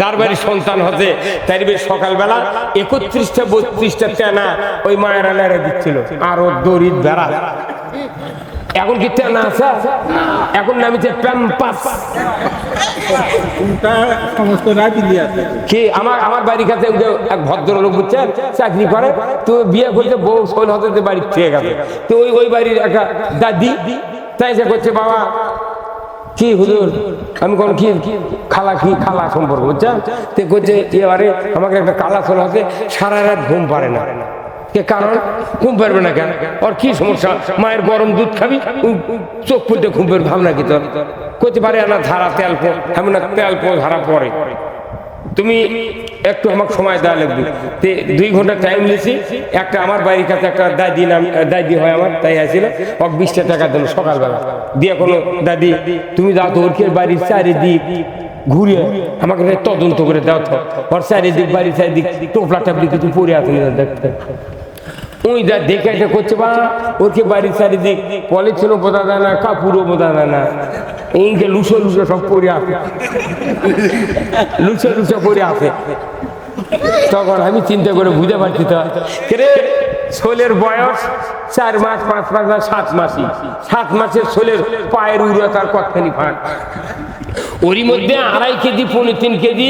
যার বাড়ি সন্তান হতে তাই সকালবেলা একত্রিশটা বত্রিশটা টেনা ওই মায়ের আলারা দিচ্ছিল। আরও দরিদ বেড়া। এখন কি টেনা আছে? এখন নামিছে প্যাম্পাস। কি আমার আমার বাড়ির কাছে এক ভদ্রলোক বুঝছেন চাকরি করে তো বিয়ে করতে বউ শোল হতে বাড়ি থেকে গেছে। তো ওই ওই বাড়ির একটা দাদি তাই সে করছে বাবা কি হুজুর? আমি কোন কি খালা কি খালা সম্পর্ক বুঝছেন তে করছে এবারে আমাকে একটা কালা খোলা হতে সারা রাত ঘুম পারে না। কে কারণ? ঘুম পারবে না কেন? ওর কি সমস্যা? মায়ের গরম দুধ খাবি? চোখ ফুটে ঘুম পারবে, ভাবনা কি তোর? করতে পারে না, ধারা তেল এমন তেল ধারা পরে তুমি একটু আমাকে সময় দেওয়া লাগবে। দুই ঘণ্টা টাইম নিয়েছি একটা আমার বাড়ির কাছে একটা দাদি নাম, দাদি হয় আমার, তাই আসছিল ওকে বিশটা টাকা দিল সকালবেলা। দিয়ে কোনো দাদি, তুমি যাও তো ওর বাড়ির চারিদিক ঘুরে আমাকে তদন্ত করে দাও তো। ওর চারিদিক, বাড়ির চারিদিক টোপলা টাপলি কিছু পরে আছে দেখতে। ওই যা দেখে এটা করছে বা? ওর কে বাড়ির চারিদিক পলিথিনও বোঝা না বোঝা না সব পরে লুচে পড়ে আছে। তখন আমি চিন্তা করে বুঝতে পারছি তো। ছোলের বয়স চার মাস, পাঁচ মাস না সাত মাসই। সাত মাসের ছোলের পায়ের উড়তার কতখানি ফাঁক। ওরই মধ্যে আড়াই কেজি পনেরো তিন কেজি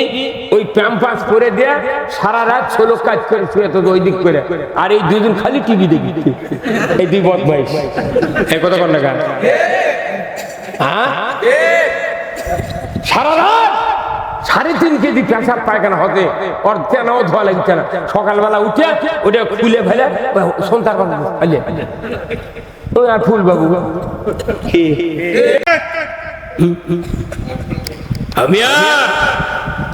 ওই প্যাম্পাস করে দেয়া সারা রাত ছোলো কাজ করে শুয়ে তো ওই দিক করে। আর এই দুদিন খালি টিভি দেখি। এই দুই বদমাইশ। এই কথা কর না হ্যাঁ? সারা রাত সাড়ে তিন কেজি পেশাব পায়খানা হতে ওর তেনাও ধোয়া লাগছে না। সকালবেলা উঠে ওটা খুলে ফেলে সন্তান ফেলে ওই আর ফুল বাবু? আমি আর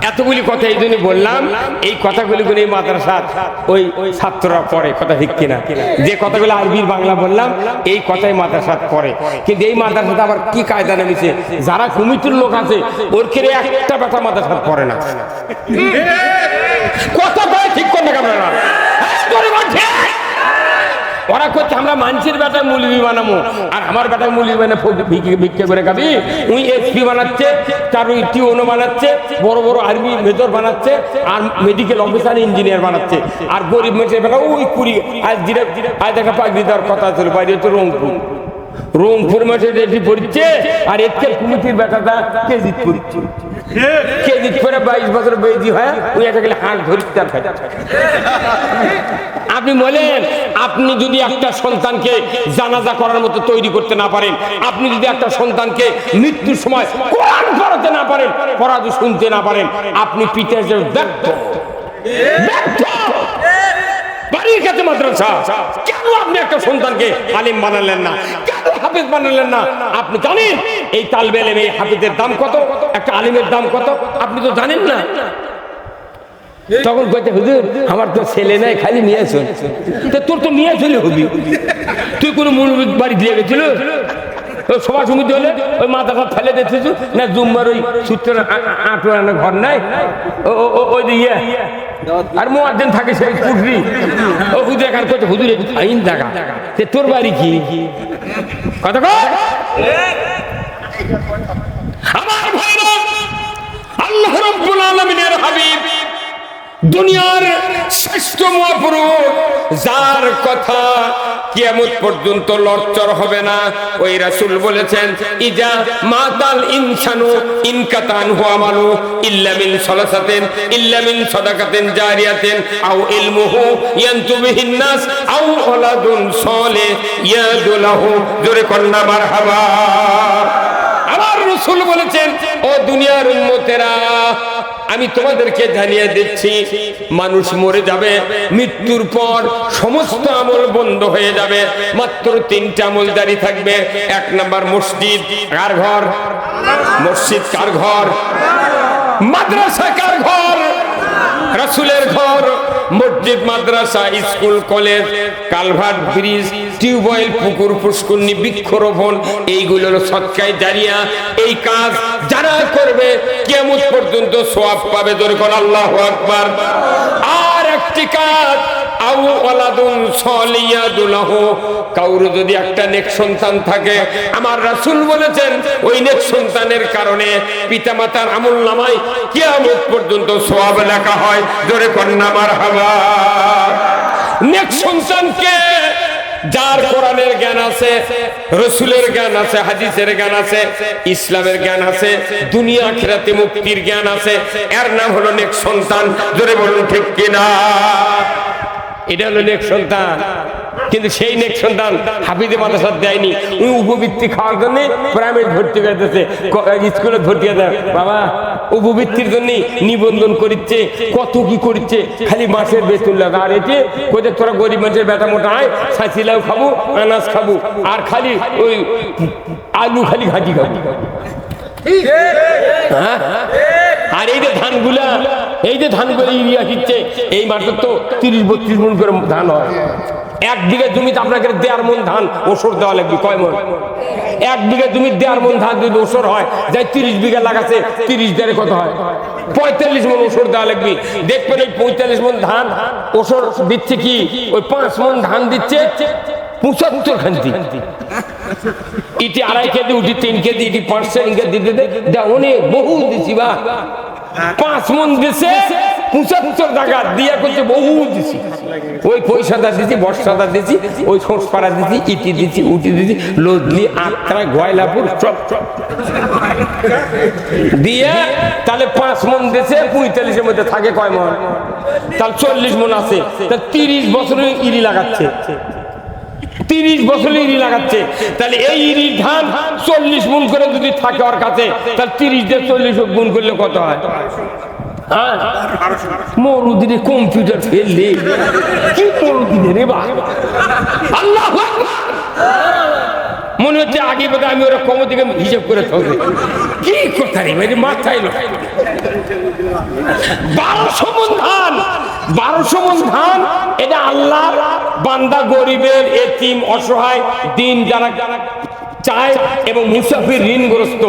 এতগুলি কথা এই জন্য বললাম, এই কথাগুলি করে এই মাদ্রাসার ওই ছাত্ররা পড়ে, কথা ঠিক কিনা? যে কথাগুলো আরবির বাংলা বললাম, এই কথাই মাদ্রাসাত পড়ে। কিন্তু এই মাদ্রাসাতে আবার কি কায়দা নেমেছে? যারা কমিটির লোক আছে, ওর কেড়ে একটা ব্যথা মাদ্রাসাত পড়ে না। কথা কয় ঠিক করে কেন? না ঠিক। ওরা করছে, আমরা মানসির বেটায় মুলবি বানাবো আর আমার বেটায় মুলবি বানে ভিক্ষে করে খাবি। উই এসপি বানাচ্ছে, তার ওই টিউনও বানাচ্ছে, বড় বড় আর্মি মেজর বানাচ্ছে, আর মেডিকেল অফিসার ইঞ্জিনিয়ার বানাচ্ছে। আর গরিব মেয়েছের বেটা ওই কুড়ি, আজ দিলে আজ দেখা পাগড়ি দেওয়ার কথা ছিল, বাইরে হচ্ছে রংপুর। রংপুর মাঠে রেডি পড়ছে, আর এর কুমিটির বেটাটা কেজিত পড়ছে কেজিত করে বাইশ বছর বেজি হয় ওই একটা গেলে হাঁক খাই আপনি বলেন, আপনি যদি একটা সন্তানকে জানাজা করার মতো তৈরি করতে না পারেন, আপনি যদি একটা সন্তানকে মৃত্যুর সময় কোরআন পড়াতে না পারেন পড়াতে শুনতে না পারেন, আপনি পিতা হিসেবে ব্যর্থ। ব্যর্থ। বাড়ির কাছে মাদ্রাসা। কেন আপনি একটা সন্তানকে আলিম বানালেন না? কেন হাফিজ বানালেন না? আপনি জানেন এই তালবে এলেম এই হাফিজের দাম কত? একটা আলিমের দাম কত? আপনি তো জানেন না। তখন কইতে হুজুর আমার তো ছেলে নাই খালি নিয়ে চল তো তোর তো নিয়ে চলে হবি। তুই কোনো মুরব্বী বাড়ি দিয়ে গেছিল? সভা সমিতি হলে ওই মাথাটা ফেলে দিতেছ না জুম্মার ওই সূত্র আঁটো ঘর নাই? ও ও- ও- ওই ইয়ে। আর মোয়াজ্জিন থাকে সেই কুটরি ও হুজুর এখন করছে হুজুর আইন দেখা। তে তোর বাড়ি কি? কথা কর আমার ভাইরা আল্লাহ রাব্বুল আলামিনের হাবিব দুনিয়ার শ্রেষ্ঠ মহাপুরুষ, যার কথা কিয়ামত পর্যন্ত লড়চর হবে না, ওই রাসূল বলেছেন, ইজা মাতাল ইনসানু ইনকাতান হুয়া মালু ইল্লা মিন সালাসাতিন, ইল্লা মিন সাদাকাতিন জারিয়াতিন, আও ইলমুহু ইয়ানতু বিহিন নাস, আও ওয়ালাদুন সালিহ ইয়াদুলাহু জোরে কন্না মারহাবা। আমার রসুল বলেছেন, ও দুনিয়ার উন্মতেরা আমি তোমাদেরকে জানিয়ে দিচ্ছি, মানুষ মরে যাবে, মৃত্যুর পর সমস্ত আমল বন্ধ হয়ে যাবে, মাত্র তিনটা আমল জারি থাকবে, এক নাম্বার মসজিদ, কার ঘর? মসজিদ কার ঘর? মাদ্রাসা কার ঘর? রাসুলের ঘর, মসজিদ, মাদ্রাসা, school, college, culvert, bridge, tubewell, পুকুর, পুষ্করণী, বৃক্ষরোপণ এইগুলোর সৎকায় দাঁড়িয়া এই কাজ যারা করবে কেমন পর্যন্ত সোয়াব পাবে। দরকার আল্লাহ আকবার। আর একটি কাজ কাউর যদি একটা নেক সন্তান থাকে, আমার রাসূল বলেছেন, ওই নেক সন্তানের কারণে পিতামাতার আমল নামায় কিয়ামত পর্যন্ত সওয়াব লেখা হয়। জোরে কন্যা মারহাবা। নেক সন্তানকে যার কোরআনের জ্ঞান আছে, রসুলের জ্ঞান আছে, হাদিসের জ্ঞান আছে, ইসলামের জ্ঞান আছে, দুনিয়া আখিরাতে মুক্তির জ্ঞান আছে, এর নাম হলো নেক সন্তান। জোরে বলুন ঠিক কিনা? এটা হলো নেক সন্তান। কিন্তু সেই নেক সন্তান হাফিজে মাদ্রাসা দেয়নি। ওই উপবৃত্তি খাওয়ার জন্য প্রাইভেট ভর্তি করতেছে স্কুলে ভর্তি করে বাবা উপবৃত্তির জন্য নিবন্ধন করিচ্ছে। কত কি করিচ্ছে? খালি মাসের বেতন লাগা। আর এতে কোথায় তোরা গরিব মানুষের বেটা মোটা হয় সাঁচিলাও খাব আনাজ খাব। আর খালি ওই আলু খালি ঘাটি খাব। হ্যাঁ? আর এই যে ধানগুলা এই যে ধানগুলো ইউরিয়া দিচ্ছে এই মাসে তো তিরিশ বত্রিশ মন করে ধান হয় এক বিঘা জমিতে আপনাকে দেড় মন ধান ওষুধ দেওয়া লাগবে কয় মন এক বিঘা জমির দেড় মন ধান যদি ওষুধ হয় যাই তিরিশ বিঘা লাগাচ্ছে তিরিশ দেড়ে কত হয় পঁয়তাল্লিশ মন ওষুধ দেওয়া লাগবে দেখবেন ওই পঁয়তাল্লিশ মন ধান ওষুধ দিচ্ছে কি ওই পাঁচ মন ধান দিচ্ছে পঁচাত্তর খান্তি ইটি আড়াই কেজি উঠি তিন কেজি ইটি পাঁচ কেজি দিতে দে অনেক বহু দিছি বা পাঁচ মন দিছে পঁচাত্তর টাকা দিয়া করছে, বহু দিছি। ওই পয়সাটা দিছি, বর্ষাটা দিছি, ওই সোঁস পাড়া দিছি, ইটি দিছি, উটি দিছি, লোদলি আটটা গয়লাপুর, চপ চপ। দিয়ে তাহলে পাঁচ মন দিছে পঁয়তাল্লিশের মধ্যে থাকে কয় মন? তাহলে চল্লিশ মন আছে। তা তিরিশ বছরে ইরি লাগাচ্ছে। তিরিশ বছর ইরি লাগাচ্ছে। তাহলে এই ইরি ধান চল্লিশ গুণ করে যদি থাকে ওর কাছে, তাহলে তিরিশ দিয়ে চল্লিশ গুণ করলে কত হয়? হ্যাঁ? মনে হচ্ছে আগে বোধ আমি ওরা হিসেব করে কি বারোশো মন ধান। বারোশো মন ধান, এটা আল্লাহ বান্দা গরিবের এতিম, অসহায়, দিন যারা চায় এবং মুসাফির ঋণগ্রস্ত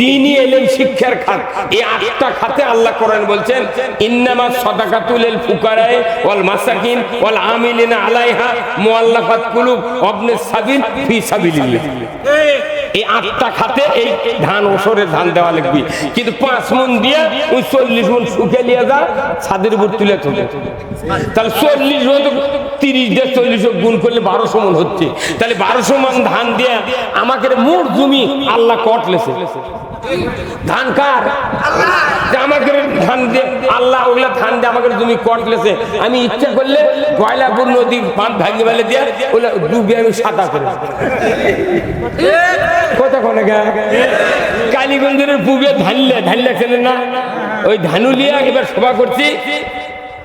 দিনই এলেন শিক্ষার খাত। এই আটটা খাতে আল্লাহ কোরআন বলছেন, ইন্নামা সাদাকাতুল ফুকারায়ে ওয়াল মাসাকিন ওয়াল আমিলিনা আলাইহা মুআল্লাফাত কুলুব ওয়াবনিস সাবিল ফি সাবিলিল্লাহ। এই আটটা খাতে এই ধান ওসরের ধান দেওয়া লাগবে। কিন্তু পাঁচ মন দিয়ে ওই চল্লিশ মন শুকে নিয়ে যা, ছাদের উপর তুলে তুলে। তাহলে চল্লিশ মন তিরিশ দিয়ে চল্লিশ গুণ করলে বারোশো মন হচ্ছে। তাহলে বারোশো মন ধান দিয়ে আমাকে মোট জমি আল্লাহ কটলেছে। ধান আমাকে ধান দিয়ে ওগুলা ধান আমাকে জমি আমি ইচ্ছা করলে গয়লাপুর নদী বাঁধ ভাঙি ফেলে দিয়ে ওগুলা ডুবে আমি সাদা করে কোনে কালীগঞ্জের পূবে ধানলে ধানলে চেনেন না? ওই ধানুলিয়া এবার সভা করছি।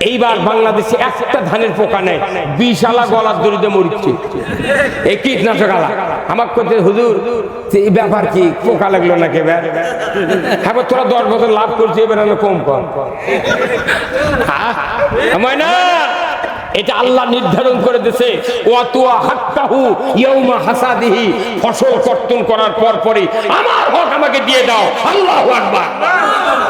এইবার বাংলাদেশে একটা ধানের পোকা নেই, বিশালা গলার দড়িতে মরিচ্ছে এই কীটনাশক আলা আমার করতে হুজুর এই ব্যাপার কি, পোকা লাগল না কে এবার? হ্যাঁ তোরা দশ বছর লাভ করছি এবার আমি কম কম। না! এটা আল্লাহ নির্ধারণ করে দিয়েছে। ওয়াতুয়া হাক্কাহু ইয়াউমা হাসাদিহি। ফসল কর্তন করার পর পরে আমার হক আমাকে দিয়ে দাও। আল্লাহু আকবার।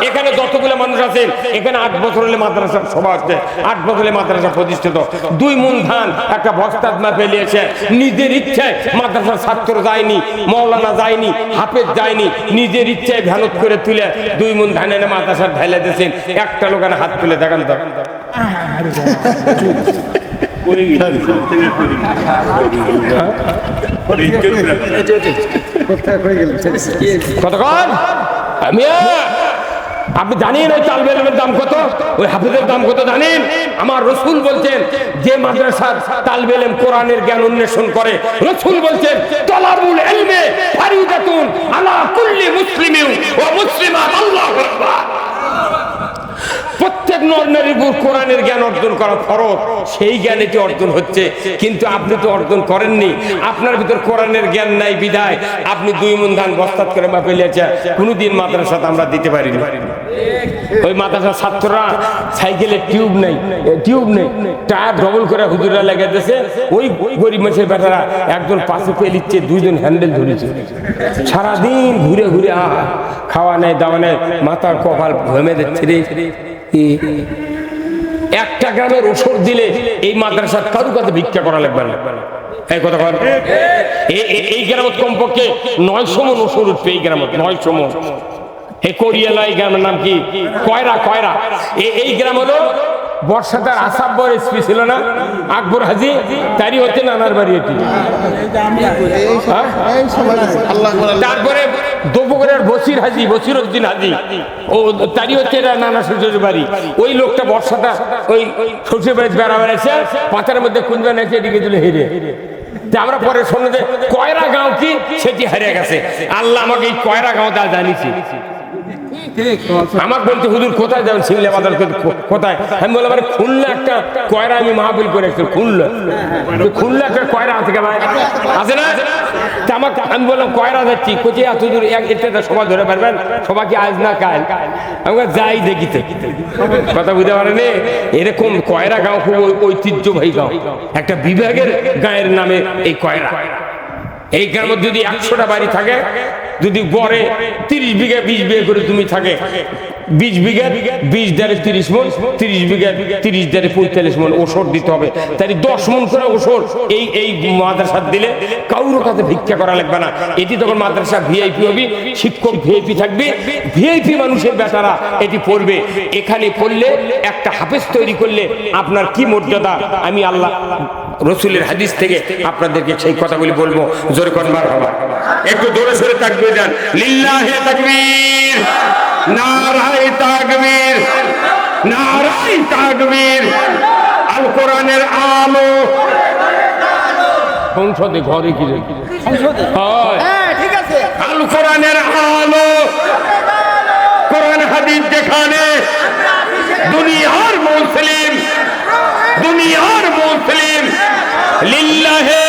এখানে যতগুলো মানুষ আছেন এখানে আট বছর হলে মাদ্রাসা সভা হচ্ছে আট বছর হলে মাদ্রাসা প্রতিষ্ঠিত। দুই মন ধান, একটা বস্তাত মা ফেলিয়েছে নিজের ইচ্ছায় মাদ্রাসার ছাত্র যায়নি, মৌলানা যায়নি, হাফেজ যায়নি, নিজের ইচ্ছায় ভ্যানত করে তুলে দুই মন ধান এনে মাদ্রাসার ঢাইলে দিয়েছেন। একটা লোকের হাত তুলে দেখান তো। কতক্ষণ? মিয়া আপনি জানেন ওই তাল বেলেমের দাম কত? ওই হাফিজের দাম কত জানেন? আমার রসুল বলছেন, যে মাদ্রাসার তাল বেলেম কোরআনের জ্ঞান অন্বেষণ করে, রসুল বলছেন, তলাবুল এলমে ফারিদাতুন আলা কুল্লি মুসলিমিন ওয়া মুসলিমাত আল্লাহু আকবার। প্রত্যেক নর নারীর উপর কোরআনের জ্ঞান অর্জন করা ফরজ। সেই জ্ঞান এটি অর্জন হচ্ছে। কিন্তু আপনি তো অর্জন করেননি। আপনার ভিতর কোরআনের জ্ঞান নাই, বিধায়। আপনি দুই মন ধান বস্তাত করে মাপে লিয়েছে কোনোদিন মাদ্রাসাতে আমরা দিতে পারিনি। ওই মাদ্রাসার ছাত্ররা সাইকেলে টিউব নেই টিউব নেই। টায়ার ডবল করে হুজুরা লেগে দিয়েছে। ওই গরিব মানুষের বেটারা একজন পাশে পেলিচ্ছে দুইজন হ্যান্ডেল ধরেছে। সারাদিন ঘুরে ঘুরে, আহা, খাওয়া নেই, দাওয়া নেই, মাথার কপাল ঘেমে দিচ্ছে রে। একটা গ্রামের ওষুধ দিলে এই মাদ্রাসার কারু কাছে ভিক্ষা করা লাগবে না। এই কথা কর এই গ্রামত কমপক্ষে নয়শো মন ওষুধ উঠবে এই গ্রামত, নয়শো মন। এই কোরিয়ালা এই গ্রামের নাম কি? কয়রা কয়রা। এই গ্রাম হলো বর্ষাতার আসাব্বর এসপি ছিল না। আকবর হাজি, তারই হচ্ছে নানার বাড়ি এটি। হ্যাঁ? তারপরে দুপুরের বসির হাজি, বসির উদ্দিন হাজি। ও তারই হচ্ছে নানা শ্বশুরের বাড়ি। ওই লোকটা বর্ষাটা ওই শ্বশুর বাড়ি বেড়া বেড়াচ্ছে পাতার মধ্যে কুঞ্জন আছে এদিকে দিলে হেরে আমরা পরে শুনে যে কয়রা গাঁও কি? সেটি হারিয়ে গেছে। আল্লাহ আমাকে এই কয়রা গাঁও তা জানিছি আমাকে বলতে হুজুর কোথায় যাবেন? সিমলা বাজার কোথায়? আমি বললাম মানে খুলনা একটা কয়রা আমি মাহফিল করে এসেছি খুলনা। খুলনা একটা কয়রা আছে ভাই? আছে না? তা আমাকে আমি বললাম কয়রা যাচ্ছি? কোথায় এত দূর এক এটা সবাই ধরে পারবেন সবাই কি আজ না কাল? আমি বললাম, যাই দেখিতে কথা বুঝতে পারেনি? এরকম কয়রা গাঁও খুব ঐতিহ্যবাহী গাঁও। একটা বিভাগের গায়ের নামে এই কয়রা। এই গ্রামে যদি একশোটা বাড়ি থাকে যদি গড়ে তিরিশ বিঘা বিশ বিঘা করে তুমি থাকে, বিশ বিঘা, বিশ দাঁড়ে তিরিশ মন তিরিশ বিঘা, তিরিশ দাঁড়ে পঁয়তাল্লিশ মন ওষুধ দিতে হবে। তাই দশ মন করে ওষুধ, এই এই মাদ্রাসা দিলে কারোর কাছে ভিক্ষা করা লাগবে না। এটি তখন মাদ্রাসা ভিআইপি হবে, শিক্ষক ভিআইপি থাকবে, ভিআইপি মানুষের বেটারা এটি পড়বে। এখানে পড়লে একটা হাফেজ তৈরি করলে আপনার কি মর্যাদা? আমি আল্লাহ রসুলের হাদিস থেকে আপনাদেরকে সেই কথাগুলি বলব। জোরে কনবার হবা একটু জোরে সরে তাকবীর দেন লিল্লাহে তাকবীর নারায়ে তাকবীর নারায়ে তাকবীর আল কোরআনের আলো। সংসদে ঘরে কি রে? হয়। আল কোরআনের আলো। কোরআন হাদিস যেখানে দুনিয়ার মুসলিম দুনিয়ার মুসলিম লিল্লাহে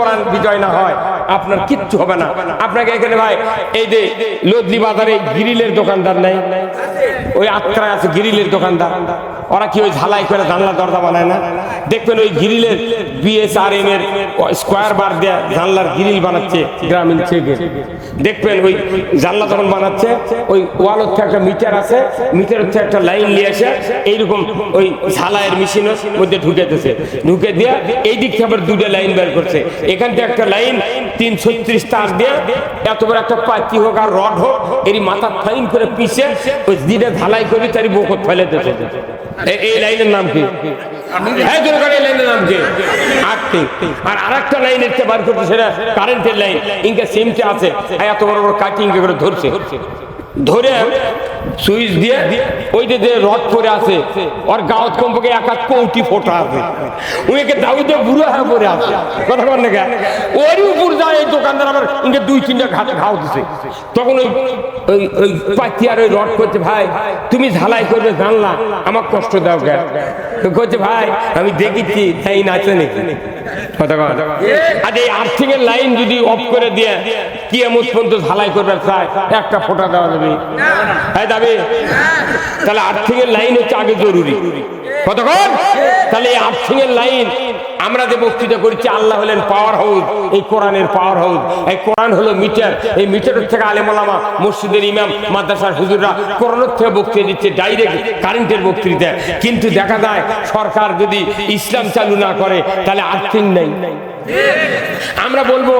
করেন বিজয় না হয়, আপনার কিচ্ছু হবে না। আপনাকে এখানে ভাই, এই যে লদলি বাজারে গ্রিলের দোকানদার নেই? ওই আত্রায় আছে গ্রিলের দোকানদার। ওরা কি ওই ঝালাই করে জানলা দরজা বানায় না? দেখবেন ওই গ্রিলের বিএসআরএম এর স্কোয়ার বার দেয়া জানলার গ্রিল বানাচ্ছে গ্রামীণ থেকে দেখবেন ওই জানলা যখন বানাচ্ছে, ওই ওয়াল হচ্ছে একটা মিটার আছে, মিটার হচ্ছে একটা লাইন নিয়ে এসে এইরকম ওই ঝালাইয়ের মেশিনের মধ্যে ঢুকেতেছে ঢুকে দিয়ে এই দিক থেকে আবার দুটো লাইন বের করছে। এখান থেকে একটা লাইন তিন ছত্রিশ তার দিয়ে এত বড় একটা পাতি হোক আর রড হোক এর মাথা ফাইন করে পিছে ওই দিনে ঢালাই করি তার বকত ফেলে দিতে এই লাইনের নাম কি? হ্যাঁ আর আরেকটা লাইন এর বার সেটা কারেন্টের লাইন ইনকা সিমটা আছে। এত বড় বড় কাটিং করে ধরছে। ধরে সুইচ দিয়ে ওই যে যে রথ পরে আছে, ওর গাঁত কমপক্ষে এক হাত কৌটি ফোটা আছে। উইকে দাউদে বুড়ো হয়ে পরে আছে। কথা বল না ওরই উপর যায় এই দোকানদার আবার ইনকে দুই, তিনটা ঘাত ঘাও দিছে। তখন ওই ওই ওই পাতি আর ওই রড করছে ভাই, তুমি ঝালাই করবে, জানলা আমার কষ্ট দাও কে করছে ভাই, আমি দেখেছি তাই নাচে নাকি? কথা আর এই আর্থিং এর লাইন যদি অফ করে দিয়ে কি এমন পর্যন্ত ঝালাই করবে চায় একটা ফোঁটা দেওয়া যাবে হ্যাঁ যাবে তাহলে লাইন হচ্ছে আগে জরুরি। কতক্ষণ? তাহলে লাইন আমরা যে বক্তৃতা করছি, আল্লাহ হলেন পাওয়ার হাউস এই কোরআনের পাওয়ার হাউস এই কোরআন হলো মিটার এই মিটারের থেকে আলেমলামা মসজিদের ইমাম, মাদ্রাসার হুজুররা কোরআনের থেকে বক্তৃতা দিচ্ছে ডাইরেক্ট কারেন্টের বক্তৃতা। কিন্তু দেখা যায়, সরকার যদি ইসলাম চালু না করে, তাহলে আর্থিং নেই। আমরা বলব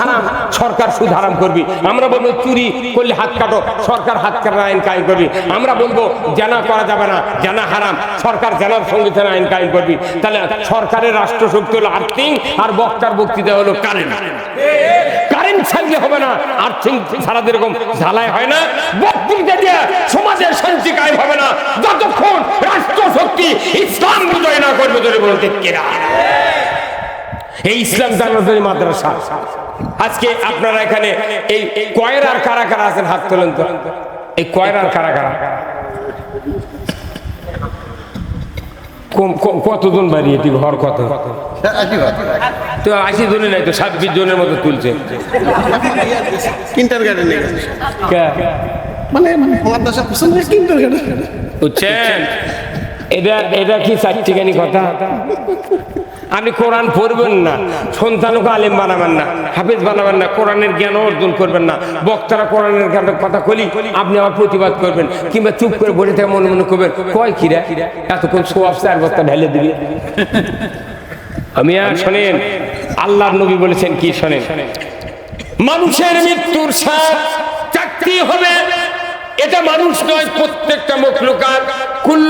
হারাম, সরকার সুদ হারাম করবি। আমরা বলব, চুরি করলে হাত কাটো, সরকার হাত কাটার আইন কায়েম করবি। আমরা বলব, জানা করা যাবে না, জানা হারাম, সরকার জানার সঙ্গে আইন কায়েম করবি। তাহলে সরকারের রাষ্ট্রশক্তি হলো আর্থিং, আর বক্তার বক্তৃতা হলো কারেন্ট। কারেন্ট ছাড়লে হবে না, আর্থিং ছাড়া যেরকম ঝালাই হয় না, বক্তৃতা দিয়ে সমাজের শান্তি কায়েম হবে না। যতক্ষণ রাষ্ট্রশক্তি ইসলাম বিজয় না করবে ধরে বলতে কেরা? এই ইসলাম দানাতনী মাদ্রাসা। আজকে আপনারা এখানে এই এই কয়রার কারা কারা আছেন? হাত তোলেন তো। এই কয়রার কারা কারা? কম- কতজন বাড়ি এটি ঘর কত তো আশি জনে নাই তো ছাব্বিশ জনের মতো তুলছে? মানে গার্ডেন বুঝছেন? এটা এটা কি চারটিখানি কথা? আপনি কোরআন পড়বেন না, সন্তানকে আলেম বানাবেন না, হাফেজ বানাবেন না, কোরআনের জ্ঞান অর্জন করবেন না, বক্তারা কোরআনের কথা কলি, আপনি আমার প্রতিবাদ করবেন, কিংবা চুপ করে বসে থেকে মনে মনে করবেন, কয় কিরা, এতক্ষণ সোয়াব চার বস্তা ঢেলে দিবে? আমি আর শোনেন, আল্লাহর নবী বলেছেন কি শোনেন? মানুষের মৃত্যুর সাথ চাকরি হবে, এটা মানুষ নয়, প্রত্যেকটা মখলুকাত, কুল্লু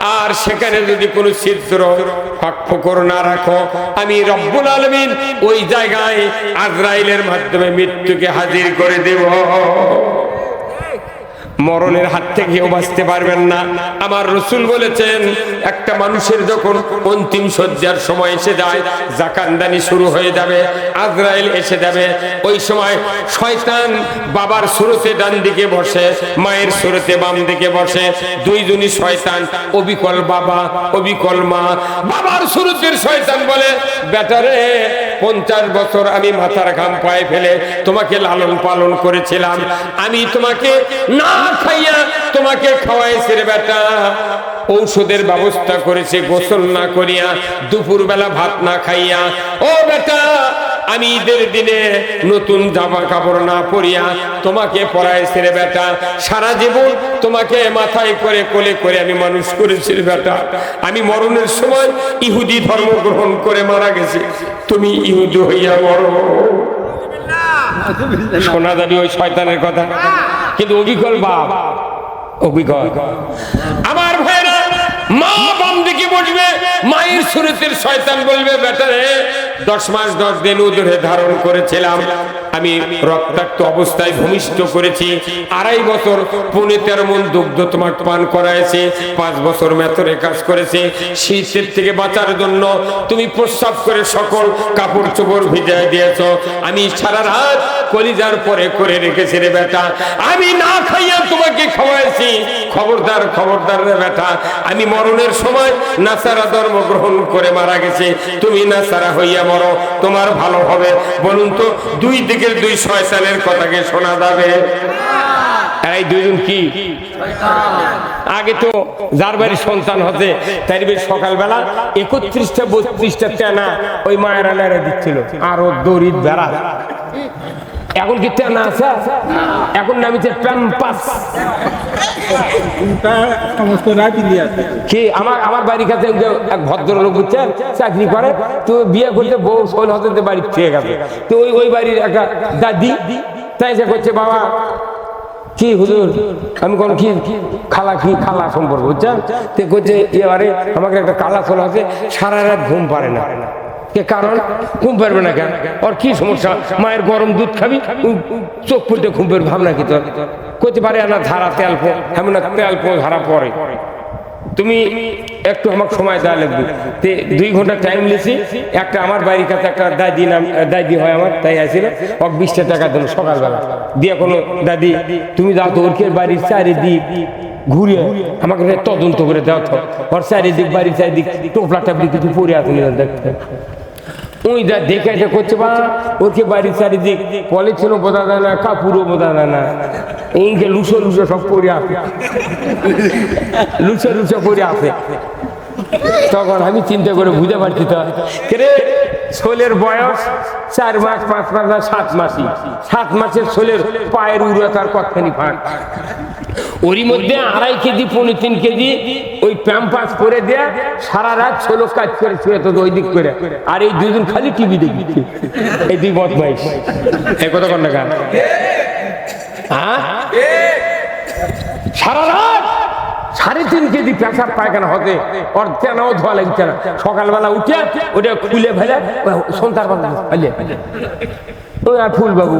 আর সেখানে যদি কোনো ছিদ্র ফাঁক করো না রাখো, আমি রব্বুল আলমিন ওই জায়গায় আজরাইলের মাধ্যমে মৃত্যুকে হাজির করে দেব। মরণের হাত থেকে কেউ বাঁচতে পারবেন না। আমার রসুল বলেছেন, একটা মানুষের যখন অন্তিম শয্যার সময় এসে যায়, জাকানদানি শুরু হয়ে যাবে, আজরাইল এসে যাবে। ওই সময় শয়তান বাবার সুরতে ডান দিকে বসে, মায়ের সুরতে বাম দিকে বসে। দুইজনই শয়তান, অবিকল বাবা, অবিকল মা। বাবার সুরতের শয়তান বলে বেটারে পঞ্চাশ বছর আমি মাথার ঘাম পায়ে ফেলে তোমাকে লালন পালন করেছিলাম। আমি তোমাকে না খাইয়া তোমাকে খাওয়াইছি রে বেটা। ঔষধের ব্যবস্থা করেছে, গোসল না করিয়া দুপুর বেলা ভাত না খাইয়া। ও বেটা আমি ঈদের দিনে নতুন জামা কাপড় না পরিয়া তোমাকে পরাইছি রে বেটা। সারা জীবন তোমাকে মাথায় করে কোলে করে আমি মানুষ করেছি বেটা। আমি মরণের সময় ইহুদি ধর্ম গ্রহণ করে মারা গেছি। তুমি ইহুদি হইয়া মরো। শোনা যাবে ওই শয়তানের কথা। কিন্তু অবিকল বাপ, অবিকল। আমার ভাইরা মা বাম দিকে বসবে, মায়ের সুরতের শয়তান বলবে বেটারে দশ মাস, দশ দিন উদরে ধারণ করেছিলাম। আমি রক্তাক্ত অবস্থায় ভূমিষ্ঠ করেছি। আড়াই বছর পৌনে তেরো মন দুগ্ধ তোমার পান করাইছে। পাঁচ বছর মেথরে কাজ করেছে। শীতের থেকে বাঁচার জন্য তুমি প্রস্রাব করে সকল কাপড় চোপড় ভিজায় দিয়েছ। আমি সারা রাত কলিজার পরে করে রেখেছি রে বেটা। আমি না খাইয়া তোমাকে খাওয়াইছি। খবরদার খবরদার রে বেটা। আমি মরণের সময় নাসারা ধর্ম গ্রহণ করে মারা গেছে। তুমি নাসারা হইয়া মরো তোমার ভালো হবে। বলুন তো, দুই দিকের দুই শয়তানের কথাকে শোনা যাবে? এই কি? আগে তো যার বাড়ির সন্তান হতে বেশ সকালবেলা একত্রিশটা, বত্রিশটা তেনা ওই মায়েরা আলারা দিচ্ছিল। আরও দরিদ্র বেড়া। এখন কি তেনা আছে? এখন নামিছে প্যাম্পাস। কি, আমার আমার বাড়ির কাছে এক চাকরি করে, তো বিয়ে বউ বাড়ি তো ওই ওই বাড়ির একটা তাই সে করছে, বাবা, কি হুজুর, আমি কোন কি খালা কি খালা সম্পর্ক, বুঝছেন? করছে, এবারে আমাকে একটা কালা শোল আছে, সারা রাত ঘুম পারে না। কারণ? ঘুম পারবে না কেন? ওর কি সমস্যা? মায়ের গরম দুধ খাবি? চোখ ফুটে ঘুম পারবে, ভাবনা কি তোর? করতে পারে না ধারা তেল এমন তেল ধারা পরে। তুমি একটু আমাকে সময় দেওয়া লাগবে। তে, দুই ঘণ্টা টাইম নিয়েছি একটা আমার বাড়ির কাছে একটা দাদি নাম, দাদি হয় আমার, তাই আসছিল ওক বিশটা টাকা দিল সকালবেলা। দিয়ে কোনো দাদি, তুমি যাও তো, ওরকে বাড়ির চারিদিক ঘুরে আমাকে তদন্ত করে দেওয়া তো। ওর চারিদিক, বাড়ির চারিদিক টোপলা টাপলি কিছু পরে আসুন দেখতে। ওই দা দেখে এটা করছে বা ওকে বাড়ির চারিদিক পলিথিনও বোঝা যায় না, কাপড়ও বোঝা যায় না। ইনকে লুসো লুসো সব পরে আসে লুচে লুচে করে আসে তখন আমি চিন্তা করে বুঝতে পারছি তো রে ছোলের বয়স চার মাস, পাঁচ মাস না সাত মাসই। সাত মাসের ছোলের পায়ের উড়াতার কতখানি ফাঁক। ওরই মধ্যে আড়াই কেজি পনেরো তিন কেজি ওই প্যাম্পাস করে দেয়া সারা রাত ছোলো কাজ করে শুয়ে তো ওই দিক করে। আর এই দুজন খালি টিভি দেখি। এই দুই বদমাইশ। এই কথা কন না গান হ্যাঁ? সারা রাত সাড়ে তিন কেজি পেশাব পায়খানা হতে ওর তেনাও ধোয়া লাগছে না। সকালবেলা উঠে ওটা খুলে ফেলে সন্ধ্যার বান্ধব ফেলে ওই আর ফুল বাবু